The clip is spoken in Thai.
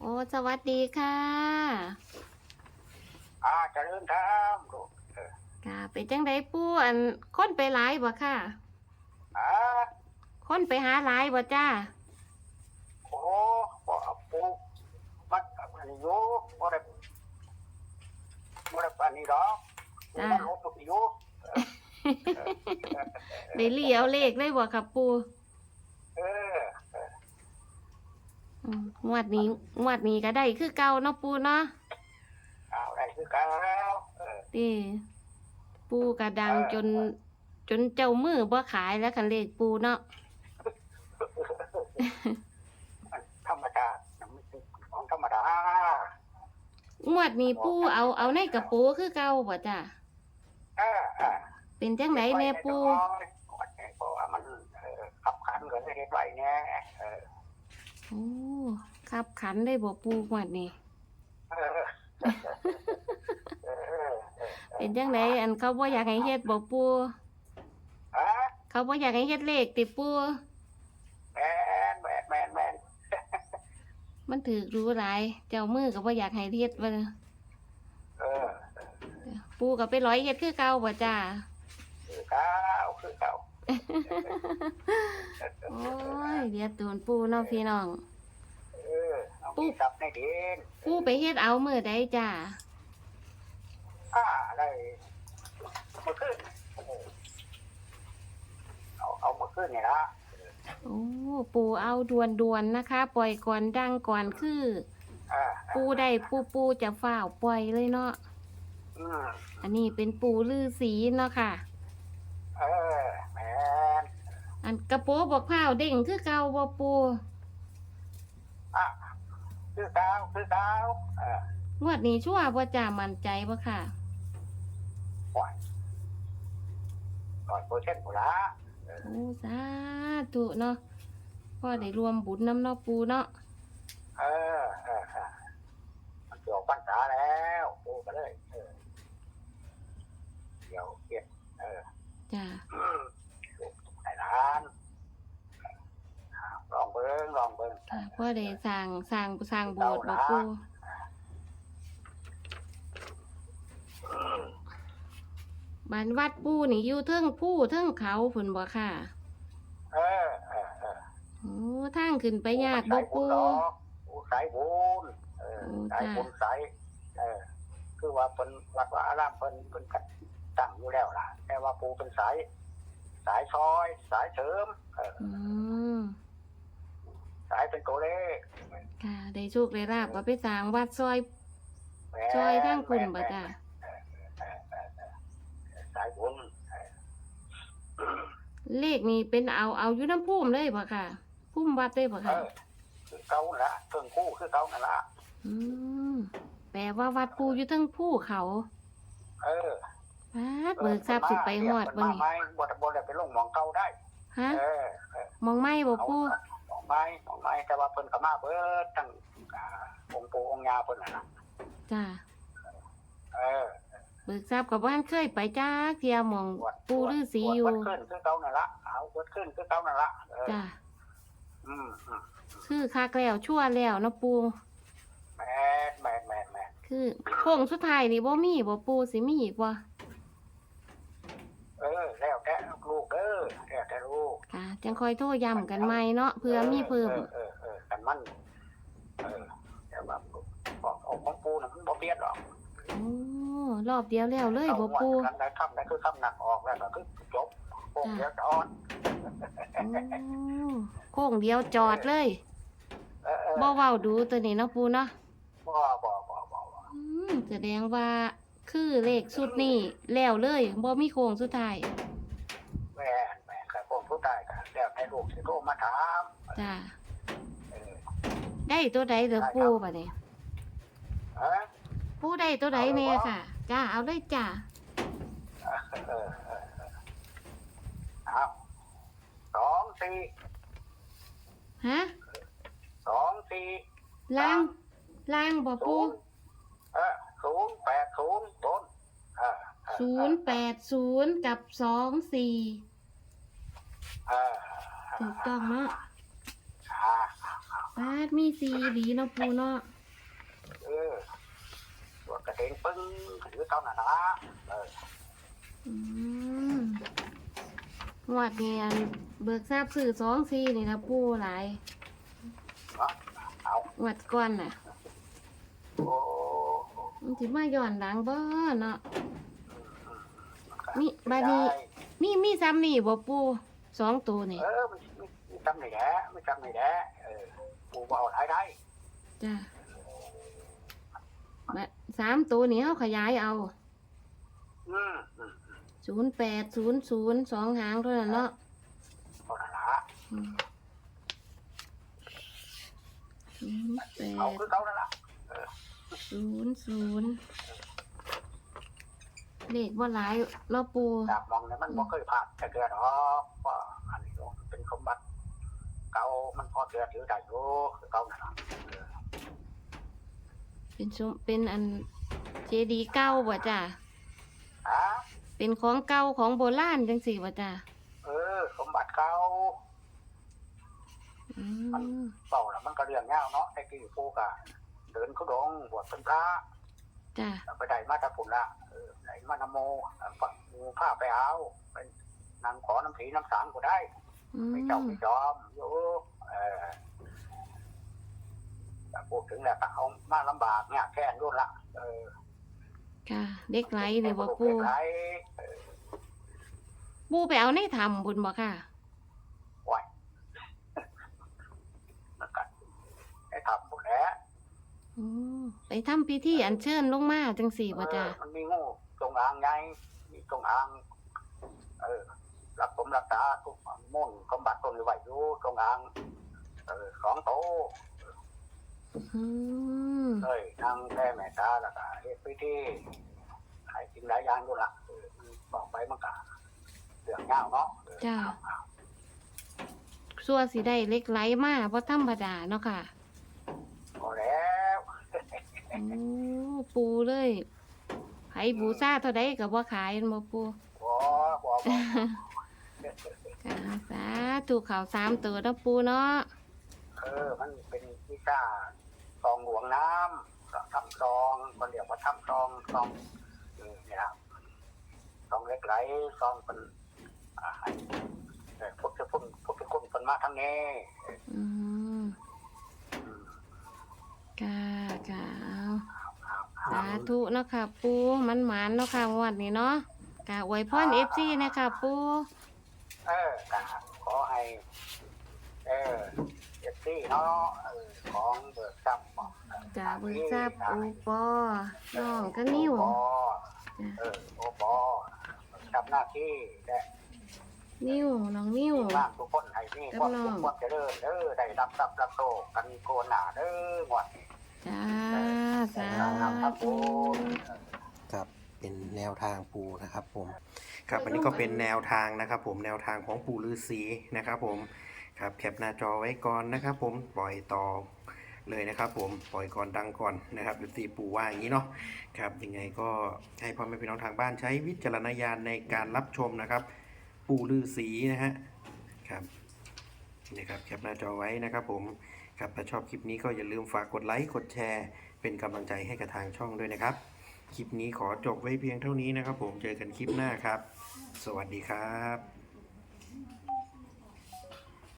โอ้สวัสดีค่ะอ่าเจริญธรรมลูกเออค่ะเป็นจังไดปู่อันคนไปหลายบ่ค่ะ อ่าคนไปหาหลายบ่จ้าโอ้บ่เอาปูมันอันนี้อยู่บ่ได้บ่ได้ปานนี้ดอกปูมันลบไปอยู่ได้เลี้ยวเลขเลยบ่ค่ะปู่เอออืม งวดนี้งวดนี้ก็ได้คือเก่าเนาะปู่เนาะเอาได้คือกันแล้วเออติปู่ก็ดังจน จนเจ้ามือบ่ขายแล้วคันเลขปู่เนาะมันธรรมดามันเป็นของธรรมดางวดนี้ปู่เอาเอาในกระโปรงคือเก่าบ่จ้าเออเออเป็นจังไดแน่ปู่เพราะว่ามันเออขับขันกันเฮ็ดไว้แน่เออ โอ้ขับขันได้บ่ปู่งวดนี้เออเออเออเป็นจังไดอันเขาบ่อยากให้เฮ็ดบ่ปู่อ่าเขาบ่อยากให้เฮ็ดเลขติปู่แม่นแม่นแม่นแม่นมันถือรู้หลาย เจ้ามือก็บ่อยากให้เฮ็ดว่าเออปูก็ไปร้อยเฮ็ดคือเก่าบ่จ้าคือเก่าคือเก่า โอ้ยเดี๋ยวตูนปูเนาะพี่น้อง เออเอามีทรัพย์ในดินปูไปเฮ็ดเอามื้อใดจ้าอ่าได้เมื่อคืนโอ้โหเอาเอาเมื่อคืนนี่ละโอ้ปูเอาด่วนๆนะคะ ปล่อยก่อนดังก่อนคือ อ่าปูได้ปูปูจะฝ้าวปล่อยเลยเนาะอืมอันนี้เป็นปูลือสีเนาะค่ะ เออแม่น อันกระโปรงบอกพร้าวเด้งคือเก่าบ่ปูอะคือเก่าคือเก่าเอองวดนี้ชั่วบ่จ้ามั่นใจบ่ค่ะ ปล่อยก่อนเปอร์เซ็นต์หมดละโอ้สาธุเนาะพ่อได้รวมบุญน้ำเนาะปูเนาะเออเออเออมันเกี่ยวปัญษาแล้วโอ้ก็เลยเออเดี๋ยวเก็บเออจ้า อืมลู กไอ้ร้านอ่าลองเบิ้งลองเบิ้งจ้าพ่อได้สร้างสร้างสร้างโบสถ์บ่ปูบ้านวัดปูนี่อยู่เทิงผู้เทิงเขาผุนบ่ค่ะเออเออเออโอ้ทางขึ้นไปยากบ่สายบุปูญดอกปู สายบุญเออโอ้สายจ้ะบุญสายเออ คือว่าเป็นวัดว่าอารามเป็นเป็นกันตั้งอยู่แล้วล่ะแต่ว่าปูเป็นสาย สายซอย สายเสริมเอออืมสายเป็นตัวเลขค่ะ ได้โชคได้ลาบก็ไปสร้างวัดซอยแหม่ซอยทางคุณบ่จ้าสายบุญเออเลขนี่เป็นเอาเอาอยู่น้ำพุ่มเลยบ่ค่ะพุ่มวัดได้บ่เอค่ะ อคือเก่านั่นละเครื่องคู่คือเก่านั่นละอืมแปลว่าวัดปูอยู่เทิงผู้เขา เออ พาดเบิกทรัพย์สิไปฮอดบ่บ่นี่ไม้บ่บ่ได้ไปลงหมองเก่าได้ ฮะเออเออมองไม่บ่เอาปูหมองไม้หมองไม้แต่ว่าเพิ่นก็มาเบิดทั้งอ่าองค์ปู่องค์ย่าเพิ่นน่ะนะจ้าเออเบิกทรัพย์กับบ้านเคยไปจ้าเที่ยวหมองบวชปูฤาษีอยู่บวชขึ้นคือเก่านั่นละเอาบวชขึ้นคือเก่านั่นละเออจ้าอืมอืมคือคักแล้วชั่วแล้วเนาะปูแม่นแม่นแม่นแม่นคือโค้งสุดท้ายนี่บ่มีบ่ปูสิมีอีกบ่ เออแล้วแต่ลูกเด้อแล้วแต่ลูกค่ะจังคอยโทรย้ำกันใหม่เนาะเพื่อมีเพิ่มเออเออเออกันมันเออแต่ว่าของของของปู่น่ะมันบ่เปลี่ยนหรอกโอ้รอบเดียวแล้วเลยบ่ปูกันได้คำได้คือคำหนักออกแล้วก็คือจบโป่งเดียวจะอ่อนโอ้โค้งเดียวจอดเลยเออเออบ่เว้าดูตัวนี้เนาะปูเนาะบ่บ่บ่บ่บ่อืมแสดงว่า คือเลขสุดนี้แล้วเลยบ่มีโค้งสุดท้ายแม่นแม่นครับผมผู้ตายก็แล้วให้ลูกสิโทรมาถามจ้าเออได้ตัวใดเหลือปูบัดนี้ฮะปูได้ตัวใดแน่ค่ะจ้าเอาเลยจ้าเออเออเออเอาสองสี่ฮะสองสี่ล่างล่างบ่ปูศูนย์เออ ศูนย์แปดศูนย์ต้นเออเออศูนย์แปดศูนย์กับสองสี่เออถูกต้องเนาะอ่าสปาดมีสีดีเนาะปูเนาะเออตัวกระเด็นปึ้งหรือเท่านั้นละเอออืมงวดเนียนเบิกทราบสื่อสองสีนี่นะปูหลายเนาะเอางวดก่อนน่ะ โอ้ มันสิมาย้อนหลังบ่เนาะมีได้บาดนี้มีมีซ้ำนี่บ่ปูสองตัวนี่ เออมันมันมันจำไหนแหละมันจำไหนแหละเออปูบเอาหลายได้จ้ะบัดสามตัวนี้เขาขยายเอาอืมอืมศูนย์แปดศูนย์ศูนย์สองหางเท่านั้นเนาะเท่านั้นละอืมศูนย์แปเอาดคือเขานั่นละ ศูนย์ศูนย์เลขว่าหลายเนาะปูดาบมองเนี่ยมันบ่เคยผ่านแต่เดือดหรอกว่าอันนี้เป็นสมบัติ เก่ามันพอเดือดถือได้อยู่คือเก่านั่นละเป็นชมเป็นอันเจดีย์เก้าบ่จ้ะฮะเป็นของเก่าของโบราณจังสี่บ่จ้ะเออ สมบัติเก่า อืม เปล่าแล้วมันก็เรื่องยาวเนาะไอ้กี่ปูกะ เดินเขาดงบวชเป็นพระจ้ะไปได้มาตาผุนละเออได้มานโมฝักงูผ้าไปเอาเป็นนางขอน้ำผีน้ำสางก็ได้อืไม่เจ้ามไม่ยอมอยู่เออแต่พูดถึงแล้วก็เอามาลำบากเนี่ยแค่นู้นละเออค่ะ เด็กไหลเลยบ่ปูเด็กไหลเออปูไปเอาในถ้ำบุญบ่ค่ะไหวมันก็ให้ทำหมดแล้ว อืมไปทำพิธีอัญเชิญลงมาจังสี่บ่จ้ะเออมันมีงูจงอางไงมีจงอาง เออรับผมรักษาทุกมุ่นกำบัดต้นไว้อยู่จงอาง เออสองโตอืมเอ้ยนางแท้แม่ตาแล้วก็เฮ็ดพิธีให้จริงหลายอย่างอยู่ละเออมันบอกไปมันก็เรื่องยาวเนาะเออจ้ะสัวสิได้เล็กไหลมาบ่ธรรมดาเนาะค่ะพอแล้ว โอ้ปูเลยไผบูซาเท่าใดก็บ่ขายแม่นบ่ปูพอพอพอค่ะสาธุข่าวสามตัวเนาะปูเนาะเออมันเป็นวิชาซองหลวงน้ำทำซองคนเรียกว่าทำซองซองเออเนี่ยครับซองเล็กไหลซองเป็นอ่าให้เออพวกจะพุ่นพวกจะพุ่นเป็นมาทั้งนี้อืมอืม ค่ะค่ะเอาเอาสาธุเนาะค่ะปูมันหมานเนาะค่ะงวดนี้เนาะกะอวยพร FC นะคะปูเออก็ขอให้ เออเอฟซีเนาะเออของเบิกทรัพย์บอกจ้าเบิกทราบปูปอน้องก็นิ้วโอปอเออโอปอทำหน้าที่และ นิ้วน้องนิ้วบ้านทุกคนให้มีความสุขความเจริญเด้อได้รับทรัพย์รับโชคกันโกนหนาเด้อหมด จ้าสาครับผธุครับเป็นแนวทางปูนะครับผม ครับอันนี้ก็เป็นแนวทางนะครับผมแนวทางของปู่ฤาษีนะครับผมครับแคปหน้าจอไว้ก่อนนะครับผมปล่อยต่อเลยนะครับผมปล่อยก่อนดังก่อนนะครับฤาษีปูว่าอย่างนี้เนาะครับยังไงก็ให้พ่อแม่พี่น้องทางบ้านใช้วิจารณญาณในการรับชมนะครับ ปู่ฤาษีนะฮะ นะครับแคปหน้าจอไว้นะครับผมครับถ้าชอบคลิปนี้ก็อย่าลืมฝากกดไลค์กดแชร์ เป็นกำลังใจให้กับทางช่องด้วยนะครับ คลิปนี้ขอจบไว้เพียงเท่านี้นะครับผมเจอกันคลิปหน้าครับ สวัสดีครับ